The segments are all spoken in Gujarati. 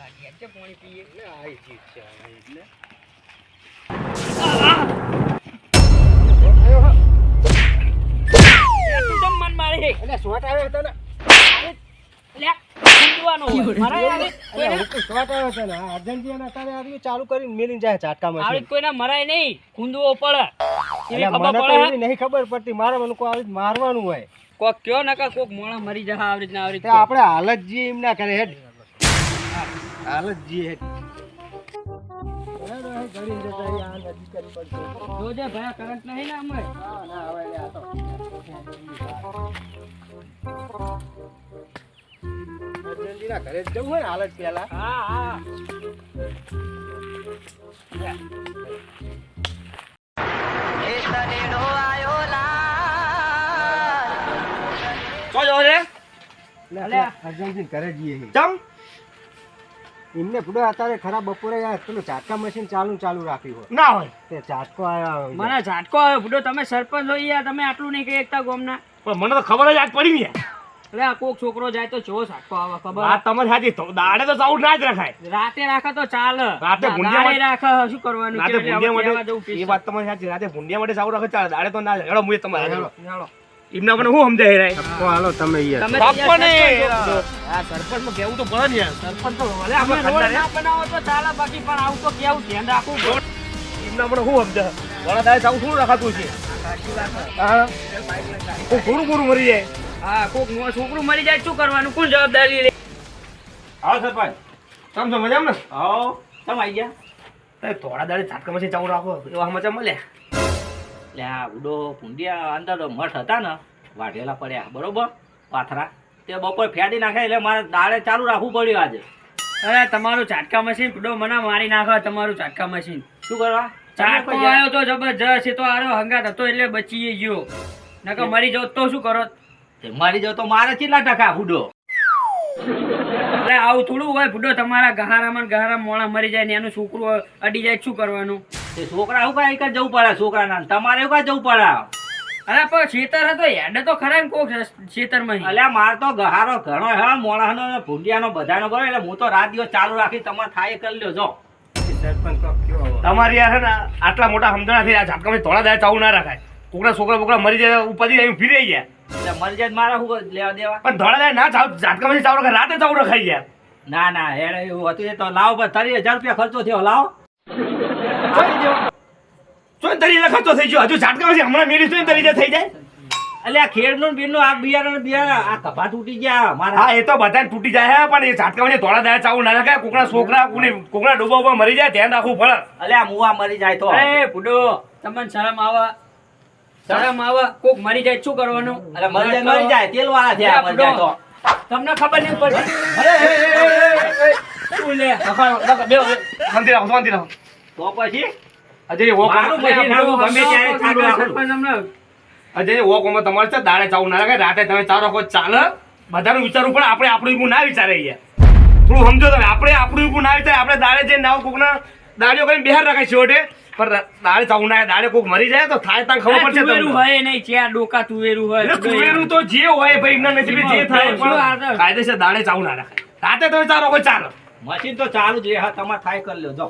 લાગી. પાણી પીએ. એટલે છે આ એટલે આદમી ચાલુ કરીને મેલી જાય ઝાટકા આવી કોઈને મરાય નહીં. કુંદવો પડે નહીં ખબર પડતી. મારે મને કોઈ આવી રીતે મારવાનું હોય. કોક કયો નકા કોક મોણા મરી જાય આવી રીતના આવી આપણે હાલત જી એમ ના કરે હેડ. હાલત જીએ. જોજે ભયા કરંટ નહીં ને અમે ના, ના, હવે આ તો. અર્જન્ટિના ઘરે જ જવું હોય ને હાલત પહેલા હા હા ચો જો રે. અર્જન્ટિન ઘરે જઈએ છીએ. એમને પૂરો અત્યારે ખરાબ બપોરે યાર પેલું ઝાટકા મશીન ચાલુ ચાલુ રાખ્યું હોય. ના હોય. તે ઝાટકો આવ્યો મને ઝાટકો આવ્યો પૂરો તમે સરપંચ હોય યાર તમે આટલું નહીં કહી એકતા ગોમના. પણ મને તો ખબર જ આજ પડી ને એટલે આ કોક છોકરો જાય તો જો ઝાટકો આવે ખબર? આ તમારી સાચી તો દાડે તો સાઉન્ડ ના જ રખાય. રાતે રાખે તો ચાલે. રાતે ભૂંડિયા દાડે રાખે શું કરવાનું? રાતે જવું માટે એ વાત તમારી સાચી રાતે ભૂંડિયા માટે સાઉન્ડ રાખે ચાલે. દાડે તો ના હેડો મુએ તમારે હેડો. હેડો. એમના મને શું સમજાય રે તો હાલો તમે યાર તમે બાપને! સરપંચમાં કેવું તો પડે ને યાર. સરપંચ તો ભલે આપણે રોડ ના બનાવો તો ચાલે બાકી પણ આવું તો કેવું? ધ્યાન રાખવું. એમના મને શું સમજાય વડા દાય સાવ થોડું રખાતું છે? હા. ઘોડું ઘોડું મરી જાય. હા કોક નો છોકરું મરી જાય શું કરવાનું? કોણ જવાબદારી લે? હા સરપંચ. તમ તો મજામાં? ને હા. તમે આવી ગયા? થોડા દાડે ઝાટકા પછી ચાલુ રાખો એવા સમાચાર મળ્યા? એટલે આ ઉડો ભૂંડિયા અંદર મઠ હતા ને વાઢેલા પડ્યા બરોબર? પાથરા. તે બપોર ફેડી નાખ્યા એટલે મારે દાડે ચાલુ રાખવું પડ્યું આજે. અરે તમારું ચાટકા મશીન ઉડો મને મારી નાખો તમારું ચાટકા મશીન. શું કરવા? ચાટકો આવ્યો તો જબરજસ્ત એ તો આરો હંગાત હતો એટલે બચી ગયો. નકર મરી જાવ તો શું કરો? મરી મારી જાવ તો મારે કેટલા ટકા ઉડો? એટલે આવું થોડું હોય બુડો તમારા ગહારામાં ગહારા ગહારામાં મોણા મરી જાય ને એનું છોકરું અડી જાય શું કરવાનું? તે છોકરા આવું કાંઈ એક જવું પડે છોકરાના? તમારે એવું કાંઈ જવું પડે? અરે પણ છેતર હતો હેડે તો ખરા ને કોક છેતરમાં અલ્યા માર તો ગહારો ઘણો હે મોણાનો ને ભૂંડિયાનો બધાનો બરો એટલે હું તો રાત દિવસ ચાલુ રાખી તમારે થાય કરી લ્યો જો? તમારી યાર છે ને આટલા મોટા સમજણા થઈ આ ઝાટકામાં થોડા દાડે ચાવું ના રખાય. કોકના છોકરા બોકરા મરી જાય ઉપાધિ અહીં ફીરી ગયા એટલે મરી લેવા દેવા? પણ થોડા ના ઝાટકામાં રાતે ચાલુ ખાઈ ગયા. ના ના હેડે એવું હતું. એ તો લાવ હજાર રૂપિયા ખર્ચો થયો લાવો. તો તરી ખર્ચો થઈ ગયો. હજુ ઝાટકામાં હમણાં મેરી તો તરીકે થઈ જાય. અલ્યા ખેડનું બીરનું આ બિયારણ બિયાર આ કપા તૂટી ગયા મારા. હા એ તો બધાને તૂટી જાય હે, પણ એ ઝાટકામાં ધોળા દાડે ચાલુ ના રખાય. કોકના છોકરા કોકના ડૂબા ઊભા મરી જાય ધ્યાન રાખવું પડે. અલ્યા મુવા મરી જાય તો. એ બુડો તમને શરમ આવે? શરમ આવે કોક મરી જાય શું કરવાનું? અરે મરી જાય મરી જાય તેલ વાળા થયા મરી જાય તો. તમને ખબર નહીં પડતી? શું લે? રખાયો, રખાયો, બેહો, બેહો. શાંતિ રાખો શાંતિ રાખો. તો પછી? અજય એ મારું પછી ગમે ત્યારે ચાલુ રાખું. અજય એ વોક તમારે છે દાડે ચાવું ના લાગે રાતે તમે ચાર રાખો ચાલે બધાનું વિચારવું પડે આપણે આપણું ઈકું ના વિચારે યાર. થોડું સમજો તમે આપણે આપણું ઈકું ના વિચારે આપણે દાડે જઈને નાવ કોકના દાડીઓ કરીને બહાર રખાય છેવટે. પણ દાડે ચાલુ ના દાડે કોક મરી જાય તો થાય તાન ખબર પડશે તુવેરું હોય નહીં ચાર ડોકા તુવેરું હોય તુવેરું તો જે હોય ભાઈ એમના નસીબે જે થાય? કાયદેસર દાડે ચાલુ ના રખાય રાતે તો ચાલો કોઈ ચાલો. મશીન તો ચાલુ જ હા તમારે થાય કરી લો જો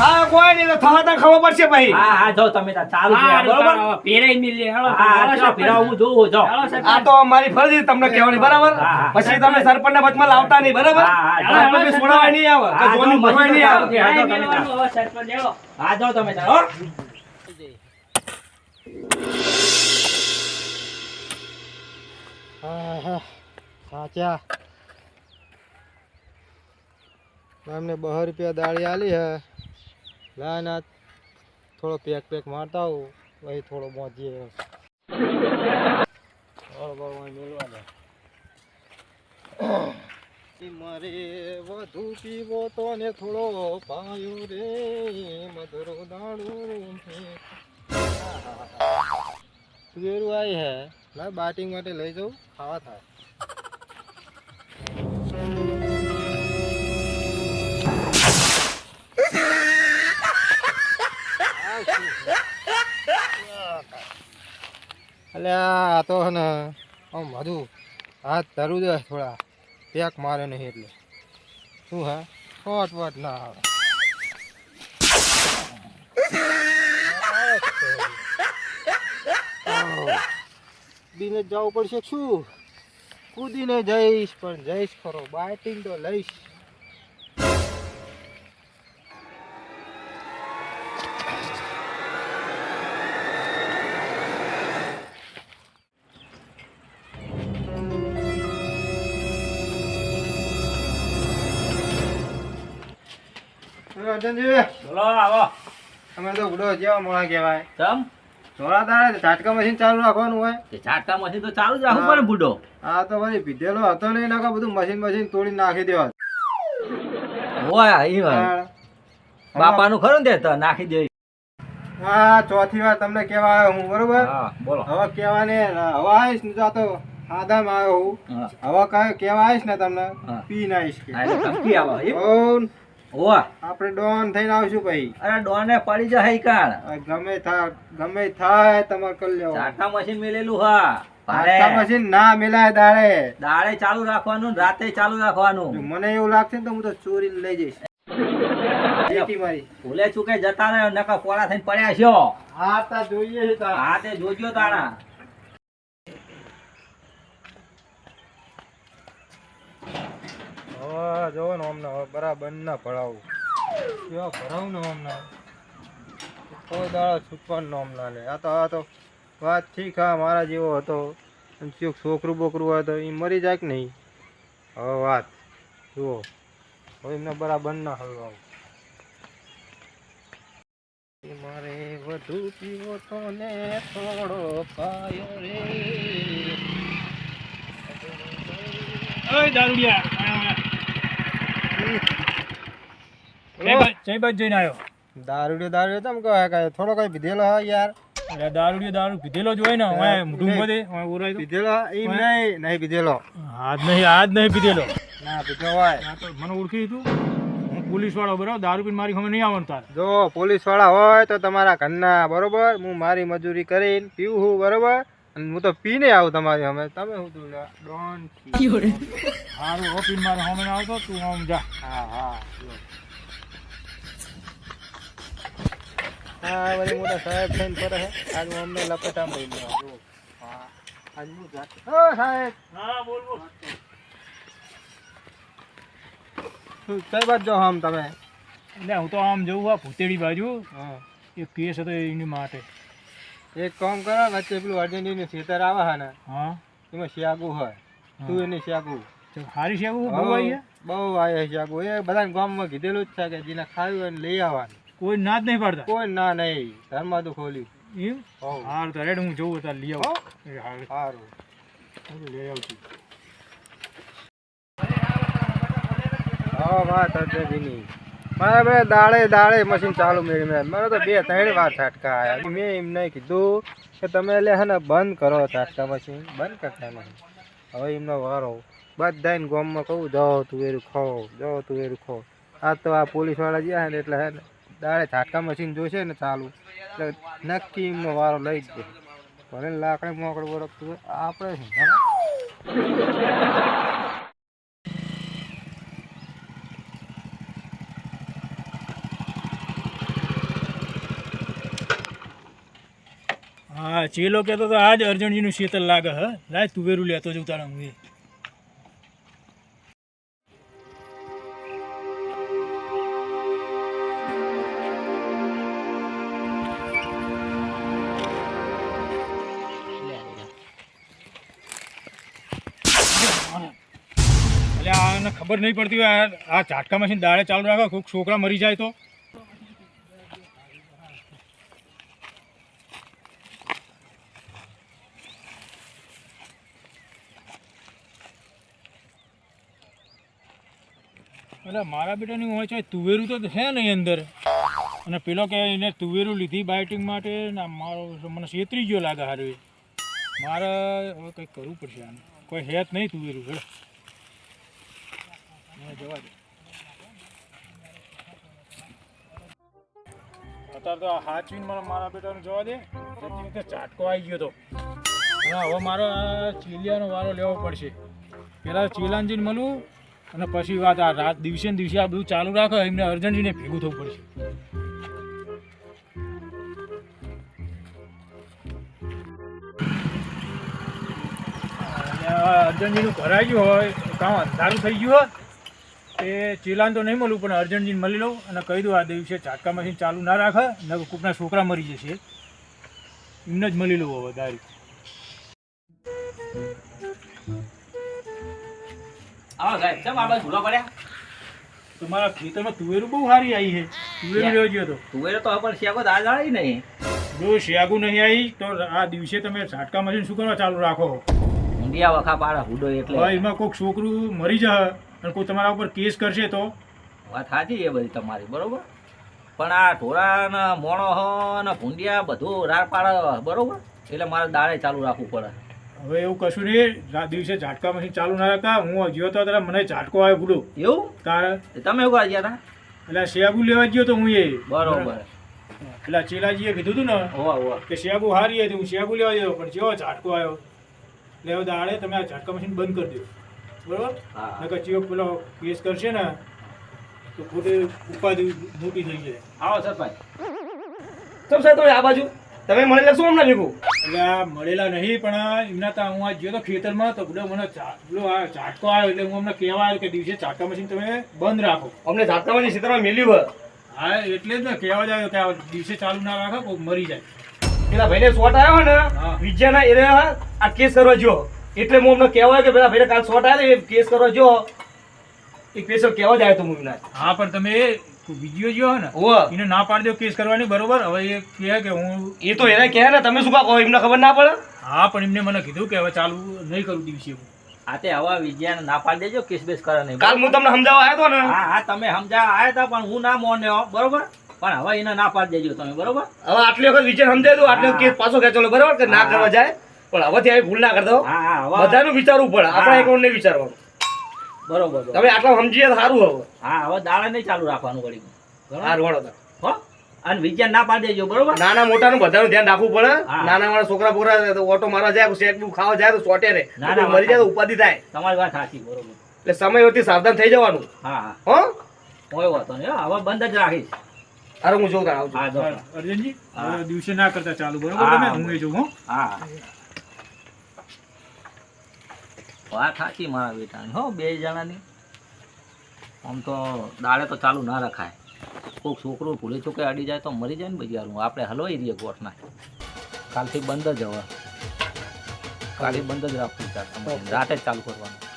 હા કોઈ નહીં તો થવા ખબર પડશે ભાઈ. હા હા જો તમે ચાલુ જ રહે હા, બરોબર? બરોબર પેરાઈ મિલે હેળો હા હા હાલો ચલો, સરપંચ. ફેરાવો, હું જોઉં જો આ તો મારી ફરજ તમને કહેવાની બરાબર. પછી તમે સરપંચના વચમાં લાવતા નહીં બરાબર? હા, હા, હા, હા, તમે છોડાવાય નહીં આવે કે જોની ભરવાય નહીં આવે. હા, તો તમે સરપંચ હેળો. હા જાઓ તમે હો હા. હા સાચા. અમને બહો રૂપિયા દાળી આલી હે. લા ના થોડો પેક પેક મારતા આવું ભાઈ થોડો મોજીએ. મારે વધુ પીવો તો ને થોડો પાયો રે, મધરો દાણું તુવેરું આવી હે. ના બાટિંગ માટે લઈ જાઉં, ખાવા થાય. અલે આ તો ને, આમ વધુ હાથ ધરું દે થોડા. પેક મારે નહીં એટલે. શું હા? ફોટ વોટ ના આવે. કૂદીને જવું પડશે શું? કૂદીને જઈશ, પણ જઈશ ખરો. બાઇટિંગ તો લઈશ. હવે અર્જુનજી બોલો આવો. અમે તો ઉડો જેવા મોણા કહેવાય. તમ થોડા દાડે ઝાટકા મશીન ચાલુ રાખવાનું હોય. તે મશીન તો ચાલુ જ રાખવું પડે બુડો. આ તો વળી પીધેલો હતો નહીં નકર બધું મશીન મશીન તોડી નાખી દેવા. હોય ઈ વાત. બાપાનું ખરું ને તે તો નાખી દે. હા ચોથી વાર તમને કેવા આવ્યો હું બરોબર? બોલો. હવે કેવાને હવે આવીશ ને તો આદામ આવ્યો હું. હવે કયો કેવા આવીશ ને તમને પી નાઈશ કે. આવો આપણે ડોન થઈને આવશું ભાઈ. અરે ડોને પડી જાય કાળ ગમે થા ગમે થાય તમાર કર લેવો ચાટા મશીન મેલેલું હા. મશીન ના મિલાય દાડે. દાડે ચાલુ રાખવાનું રાતે ચાલુ રાખવાનું. મને એવું લાગશે તો હું તો ચોરી લઈ જઈશ. ભૂલે ચૂકે જતા રહે નકર પોળા થઈને પડ્યા છો. હા તા જોઈએ છે તા. હા તે જોજો તાણા. હવે જોવો ને અમને બરાબર ના ભણાવું કેવા ભરાવું ને અમને? કોઈ દાડો છૂટવાનું નામ ના. લે આ તો આ તો વાત ઠીક હા, મારા જેવો હતો. અને છોકરું બોકરું હોય તો એ મરી જાય કે નહીં? હવે વાત. જુઓ. હવે એમને બરાબર ના હલવાવું. મારે વધુ પીવો તો ને થોડો પાયો રે. દારૂડિયા જય બાદ જઈને આવ્યો દારૂડિયો દારૂડિયો તમ કહો કે થોડો કઈ પીધેલો હા યાર. એટલે દારૂડિયો દારૂ પીધેલો જ હોય ને ઓય મોઢું બધે ઓય ઉરાય પીધેલો એમ નહીં નહીં પીધેલો. આજ નહીં આજ નહીં પીધેલો. ના પીધો હોય. તો મને ઓળખી તું. હું પોલીસ વાળો બરાબર દારૂ પીને મારી ખબર નહીં આવવાનું તારે. જો પોલીસવાળા હોય તો તમારા ઘરના બરોબર? હું મારી મજૂરી કરીને પીવું હું બરોબર? અને હું તો પીને આવું તમારી અમે તમે હું તું ડોન સારું હો પીને મારે હોમે ના આવતો તું આમ જા. હા હા. હા વળી મોટા સાહેબ થઈને ફરે છે. આજ હું અમને લપેટા મળી લેવા હા. આજ હું જાત ઓ સાહેબ! હા બોલ બોલ કઈ બાજુ જાઓ આમ તમે? એટલે હું તો આમ જવું આ ભૂતેડી બાજુ. હા. એ કેસ હતો એની માટે. એક કામ કરો વચ્ચે પેલું અર્જેન્ટિનું ખેતર આવે ને હા. એમાં શિયાગુ હોય તું એની શિયાગુ સારી શિયાગુ બહુ આવી? બહુ આવે શિયાગુ એ બધા ગામમાં કીધેલું જ છે કે જેને ખાયું હોય લઈ આવવાનું. કોઈ ના જ નહીં પાડતા? કોઈ ના નહીં. ઘરમાં તો ખોલ્યું એમ. હારું તો રેડ હું જોઉં તાર લઈ આવું. સારું. લઈ આવું છું. હા વાત અર્જેન્ટિની. મારે બે દાડે દાડે મશીન ચાલુ મેળવી મેં. મારે તો બે ત્રણ વાર છાટકા આવ્યા મેં એમને કીધું કે તમે એટલે હે ને બંધ કરો છાટકા મશીન બંધ કરતા નહીં. હવે એમનો વારો. બધાને ગોમમાં કહું, જાઓ તુવેરું ખાઓ, જાઓ તુવેરું ખાઓ. આ તો આ પોલીસવાળા જ્યાં ને એટલે હે ને દાડે છાટકા મશીન જોશે ને ચાલુ. એટલે નક્કી એમનો વારો લઈ જ ગયો ભલે લાકડે મોકડે વળગતું આપણે હે? ચેલો કહેતો તો આજ અર્જુનજીનું શીતલ લાગે, હ લાય તુવેરું લેતો જઉં તારા હું એટલે આને ખબર નહીં પડતી હોય, આ- આ ઝાટકા મશીન દાડે ચાલુ રાખો, કોઈક છોકરા મરી જાય તો એટલે મારા બેટાની હોય છે, તુવેરું તો છે નહીં અંદર. અને પેલો કે એને તુવેરું લીધી બાઇટિંગ માટે ને મારો મને છેતરી ગયો લાગે હારું એ. મારે હવે કંઈક કરવું પડશે આને. કોઈ હેત નહીં તુવેરું, હેડ. જવા દે. અત્યારે તો હાચવીને મને મારા બેટાને જવા દે. જેથી રીતે ચાટકો આવી ગયો તો. હવે મારો આ ચીલિયાનો વારો લેવો પડશે. પહેલાં ચીલાનજીને મળું અને પછી વાત આ રાત દિવસે ને દિવસે આ બધું ચાલુ રાખો, એમને અર્જન્ટીને ભેગું થવું પડશે. અર્જન્ટજીનું ભરાઈ ગયું હોય, કામ અંધારું થઈ ગયું હોય એ ચીલાન તો નહીં મળું પણ અર્જન્ટીને મળી લઉં અને કહી દઉં આ દિવસે ચાટકા મશીન ચાલુ ના રાખે ને કૂકના છોકરા મરી જશે. એમને જ મળી લઉં હવે દારૂ આવો સાહેબ કેમ આપણે ભૂલો પડ્યા? તમારા ખેતરમાં તુવેરું બહુ સારી આવી છે. તુવેરું લેવા ગયો તો. તુવેર તો પણ શિયાગો દાળ જાળી નહીં. જો શિયાગુ નહીં આવી તો આ દિવસે તમે ઝાટકા મશીન શું કરવા ચાલુ રાખો? ઊંડિયા વખા પાડા હુડો એટલે. એમાં કોઈક છોકરું મરી જશે અને કોઈ તમારા ઉપર કેસ કરશે તો? વાત સાચી એ બધી તમારી બરોબર? પણ આ ઢોરા ને મોણો ને ભૂંડિયા બધું રાર પાડે બરોબર? એટલે મારે દાળે ચાલુ રાખવું પડે. હવે એવું કશું નહીં દિવસે ઝાટકા મશીન ચાલુ ના રાખતા હું ગયો તો ત્યારે મને ઝાટકો આવ્યો ભૂલો એવું? તારે તે તમે એવું ગયા હતા? એટલે શિયાગુ લેવા ગયો તો હું એ. બરોબર. એટલે ચેલાજીએ કીધું હતું ને હોવા હોવા. કે શિયાગુ હારી હતી હું શેબુ લેવા ગયો પણ જેવો ઝાટકો આવ્યો એટલે હવે દાડે તમે આ ઝાટકા મશીન બંધ કરી દો. બરોબર? હા. નકર ચિયો પેલો કેસ કરશે ને તો ખોટી ઉપાધિ મોટી થઈ જાય. આવો સરપંચ. તો સાહેબ તમે આ બાજુ તમે મને શું હમણાં ભેગું એટલે આ મળેલા નહીં પણ એમના ત્યાં હું આ ગયો તો ખેતરમાં તો બધો મને પેલો આ ઝાટકો આવ્યો એટલે હું અમને કહેવા આવ્યો કે દિવસે ઝાટકા મશીન તમે બંધ રાખો. અમને ઝાટકામાં ક્ષેત્રમાં મેલ્યું હોય. હા એટલે જ ને કહેવા જ આવ્યો કે આ દિવસે ચાલુ ના રાખો કોઈ મરી જાય. પેલા ભાઈને શોટ આવ્યો ને વિજ્યાના એ આ કેસ કરવા જો એટલે હું અમને કહેવાય કે પેલા ભાઈને કાલ શોટ આવ્યો એ કેસ કરવા જો એક કેસ કહેવા જ આવ્યો તો હું એમને હા પણ તમે વીડિયો જો ને. એને ના પાડી દો કેસ કરવાની બરોબર? હવે એ કહે કે હું એ તો એને કહે ને તમે શું કાં કહો એમને ખબર ના પડે? હા પણ એમને મને કીધું કે હવે ચાલુ નહીં કરું દિવસે આતે આ તે હવા વિજ્ઞાન ના પાડી દેજો કેસ બેસ કરે નહીં. કાલ હું તમને સમજાવવા આવ્યો હતો ને? હા હા તમે સમજાવવા આવ્યા હતા પણ હું ના મોન્યો બરોબર? પણ હવે એને ના પાડી દેજો તમે બરોબર? હવે આટલી વખત વિચાર સમજાય દો આટલી કેસ પાછો ખેંચો બરાબર? કે ના. કરવા જાય? પણ હવેથી આવી ભૂલ ના કરતો હા હા હવે બધાનું વિચારવું પડે. આપણે એક નહીં વિચારવાનું? બરોબર. તમે આટલા સમજીએ તો સારું હવે. હા હવે દાડે નહીં ચાલુ રાખવાનું વળી. બરોબર? હા હો? અને વિજ્ઞાન ના પાડી દેજો બરોબર? નાના મોટાનું બધાનું ધ્યાન રાખવું પડે. નાના વાળા છોકરા બોકરા ઓટો મારવા જાય શેક બુક ખાવા જાય તો ચોટે રે. ના, ના, મરી જાય તો ઉપાધિ થાય. તમારી વાત સાચી બરોબર. એટલે સમયવર્તી સાવધાન થઈ જવાનું. હા હા. હો? કોઈ વાતો નહીં હવે બંધ જ રાખીશ. અરે હું જોઉં આવજો. હા અર્જુનજી દિવસે ના કરતા ચાલુ બરોબર હું એ જોઉં હા. વાત સાચી મારા બેટાની, હો, બે જણાની. આમ તો દાડે તો ચાલુ ના રખાય. કોઈક છોકરું ભૂલે ચૂકે અડી જાય તો મરી જાય ને બજારું. આપણે હલવાઈ રહીએ ગોઠના કાલથી બંધ જ હવે. કાલે બંધ જ રાખવું રાતે ચાલુ કરવાનું.